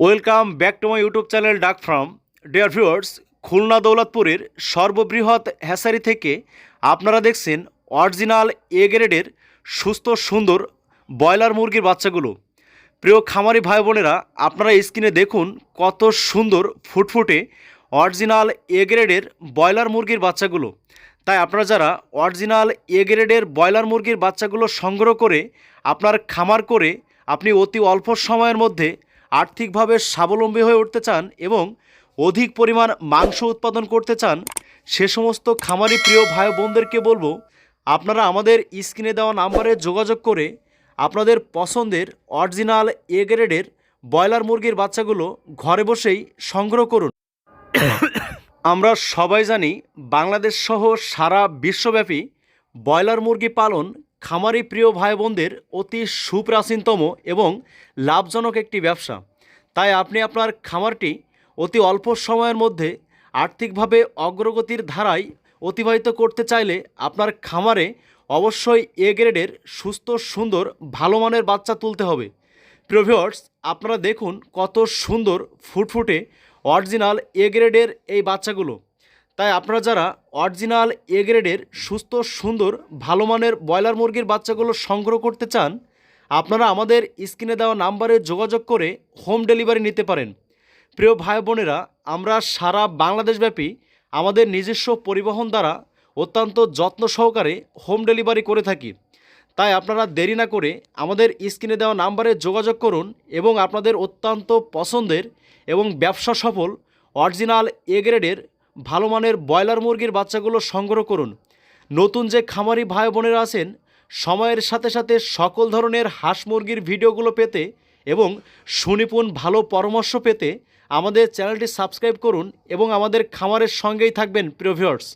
Welcome back to my YouTube channel ডাক from. Dear viewers, Khulna দৌলতপুরের সর্ববৃহৎ হ্যাসারি থেকে আপনারা দেখছেন অরিজিনাল এ গ্রেডের সুস্থ, সুন্দর ব্রয়লার মুরগির বাচ্চাগুলো। প্রিয় খামারি ভাই বোনেরা, আপনারা স্ক্রিনে দেখুন কত সুন্দর ফুটফুটে অরিজিনাল এ গ্রেডের ব্রয়লার মুরগির বাচ্চাগুলো। তাই আপনারা যারা অরিজিনাল এ গ্রেডের ব্রয়লার মুরগির বাচ্চাগুলো সংগ্রহ করে আপনার খামার করে আপনি অতি অল্প সময়ের মধ্যে আর্থিকভাবে স্বাবলম্বী হয়ে উঠতে চান এবং অধিক পরিমাণ মাংস উৎপাদন করতে চান, সে সমস্ত খামারি প্রিয় ভাই বোনদেরকে বলব, আপনারা আমাদের স্ক্রিনে দেওয়া নাম্বারে যোগাযোগ করে আপনাদের পছন্দের অরিজিনাল এ গ্রেডের ব্রয়লার মুরগির বাচ্চাগুলো ঘরে বসেই সংগ্রহ করুন। আমরা সবাই জানি বাংলাদেশ সহ সারা বিশ্বব্যাপী ব্রয়লার মুরগি পালন খামারি প্রিয় ভাই বোনদের অতি সুপ্রাচীনতম এবং লাভজনক একটি ব্যবসা। তাই আপনি আপনার খামারটি অতি অল্প সময়ের মধ্যে আর্থিকভাবে অগ্রগতির ধারায় অতিবাহিত করতে চাইলে আপনার খামারে অবশ্যই এ গ্রেডের সুস্থ, সুন্দর, ভালো মানের বাচ্চা তুলতে হবে। প্রিভিয়ার্স আপনারা দেখুন কত সুন্দর, ফুটফুটে অরিজিনাল এ গ্রেডের এই বাচ্চাগুলো। তাই আপনারা যারা অরিজিনাল এ গ্রেডের, সুস্থ, সুন্দর, ভালো মানের ব্রয়লার মুরগির বাচ্চাগুলো সংগ্রহ করতে চান, আপনারা আমাদের স্ক্রিনে দেওয়া নাম্বারে যোগাযোগ করে হোম ডেলিভারি নিতে পারেন। প্রিয় ভাই বোনেরা, আমরা সারা বাংলাদেশব্যাপী আমাদের নিজস্ব পরিবহন দ্বারা অত্যন্ত যত্ন সহকারে হোম ডেলিভারি করে থাকি। তাই আপনারা দেরি না করে আমাদের স্ক্রিনে দেওয়া নাম্বারে যোগাযোগ করুন এবং আপনাদের অত্যন্ত পছন্দের এবং ব্যবসা সফল অরিজিনাল এ গ্রেডের ভালো মানের ব্রয়লার মুরগির বাচ্চাগুলো সংগ্রহ করুন। নতুন যে খামারি ভাই বোনেরা আছেন, সময়ের সাথে সাথে সকল ধরনের হাঁস মুরগির ভিডিওগুলো পেতে এবং সুনিপুণ ভালো পরামর্শ পেতে আমাদের চ্যানেলটি সাবস্ক্রাইব করুন এবং আমাদের খামারের সঙ্গেই থাকবেন প্রিয় ভিউয়ার্স